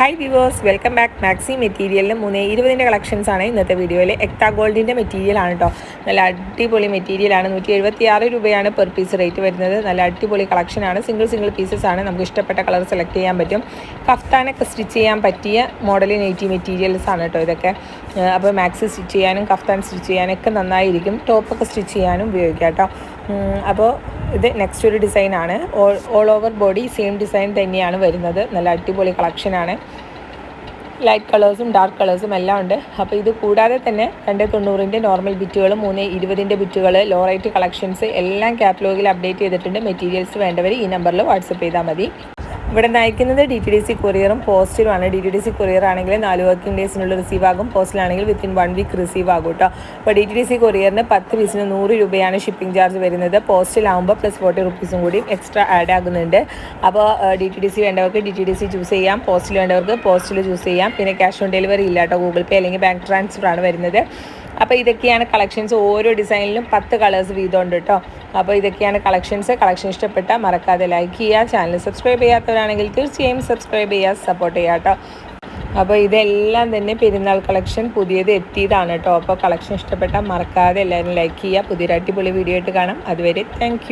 Hi viewers welcome back maxi മെറ്റീരിയലിൽ മൂന്ന് ഇരുപതിന്റെ collections ആണ് ഇന്നത്തെ വീഡിയോയിൽ എക്താ ഗോൾഡിന്റെ മെറ്റീരിയൽ ആണ് കേട്ടോ നല്ല അടിപൊളി മെറ്റീരിയലാണ് നൂറ്റി എഴുപത്തി ആറ് രൂപയാണ് പെർ പീസ് റേറ്റ് വരുന്നത്. നല്ല അടിപൊളി കളക്ഷനാണ് സിംഗിൾ സിംഗിൾ പീസസ് ആണ്. നമുക്ക് ഇഷ്ടപ്പെട്ട കളർ സെലക്ട് ചെയ്യാൻ പറ്റും. കഫ്താനൊക്കെ സ്റ്റിച്ച് ചെയ്യാൻ പറ്റിയ മോഡൽ എയ്റ്റി മെറ്റീരിയൽസ് ആണ് കേട്ടോ ഇതൊക്കെ. അപ്പോൾ മാക്സി സ്റ്റിച്ച് ചെയ്യാനും കഫ്താൻ സ്റ്റിച്ച് ചെയ്യാനൊക്കെ നന്നായിരിക്കും. ടോപ്പൊക്കെ സ്റ്റിച്ച് ചെയ്യാനും ഉപയോഗിക്കാം കേട്ടോ അപ്പോൾ ഇത് നെക്സ്റ്റ് ഒരു ഡിസൈനാണ് all all over body same design തന്നെയാണ് വരുന്നത്. നല്ല അടിപൊളി കളക്ഷനാണ് ലൈറ്റ് കളേഴ്സും ഡാർക്ക് കളേഴ്സും എല്ലാം ഉണ്ട്. അപ്പോൾ ഇത് കൂടാതെ തന്നെ രണ്ട് തൊണ്ണൂറിന്റെ നോർമൽ ബിറ്റുകൾ മൂന്ന് ഇരുപതിന്റെ ബിറ്റുകൾ ലോ റേറ്റ് കളക്ഷൻസ് എല്ലാം കാറ്റലോഗിൽ അപ്ഡേറ്റ് ചെയ്തിട്ടുണ്ട്. മെറ്റീരിയൽസ് വേണ്ടവർ ഈ നമ്പറിൽ വാട്സപ്പ് ചെയ്താൽ മതി. ഇവിടെ നിന്ന് അയക്കുന്നത് ഡി ടി ഡി സി കൊറിയറും പോസ്റ്റിലുമാണ് D T D C courier ആണെങ്കിൽ നാല് വർക്കിംഗ് ഡേയ്സിനുള്ളിൽ റിസീവ് ആകും. പോസ്റ്റിലാണെങ്കിൽ വിത്തിൻ വൺ വീക്ക് റിസീവ് ആകും കേട്ടോ അപ്പോൾ ഡി ടി ഡി സി കൊറിയറിന് പത്ത് പീസിന് നൂറ് രൂപയാണ് ഷിപ്പിംഗ് ചാർജ് വരുന്നത്. പോസ്റ്റിലാകുമ്പോൾ പ്ലസ് ഫോർട്ടി റുപ്പീസും കൂടി എക്സ്ട്രാ ആഡ് ആകുന്നുണ്ട്. അപ്പോൾ ഡി ടി ഡി സി വേണ്ടവർക്ക് D T D C choose ചെയ്യാം. പോസ്റ്റിൽ വേണ്ടവർക്ക് പോസ്റ്റിൽ ചൂസ് ചെയ്യാം. പിന്നെ ക്യാഷ് ഓൺ ഡെലിവറി ഇല്ല കേട്ടോ ഗൂഗിൾ പേ അല്ലെങ്കിൽ ബാങ്ക് ട്രാൻസ്ഫർ ആണ് വരുന്നത്. അപ്പോൾ ഇതൊക്കെയാണ് കളക്ഷൻസ് ഓരോ ഡിസൈനിലും പത്ത് കളേഴ്സ് വീതമുണ്ട് കേട്ടോ അപ്പോൾ ഇതൊക്കെയാണ് കളക്ഷൻസ് കളക്ഷൻ ഇഷ്ടപ്പെട്ടാൽ മറക്കാതെ ലൈക്ക് ചെയ്യുക ചാനൽ സബ്സ്ക്രൈബ് ചെയ്യാത്തവരാണെങ്കിൽ തീർച്ചയായും സബ്സ്ക്രൈബ് ചെയ്യുക സപ്പോർട്ട് ചെയ്യുക കേട്ടോ അപ്പോൾ ഇതെല്ലാം തന്നെ പെരുന്നാൾ കളക്ഷൻ പുതിയത് എത്തിയതാണ് കേട്ടോ അപ്പോൾ കളക്ഷൻ ഇഷ്ടപ്പെട്ടാൽ മറക്കാതെ എല്ലാവരും ലൈക്ക് ചെയ്യുക പുതിയൊരു അടിപൊളി വീഡിയോ ആയിട്ട് കാണാം. അതുവരെ താങ്ക്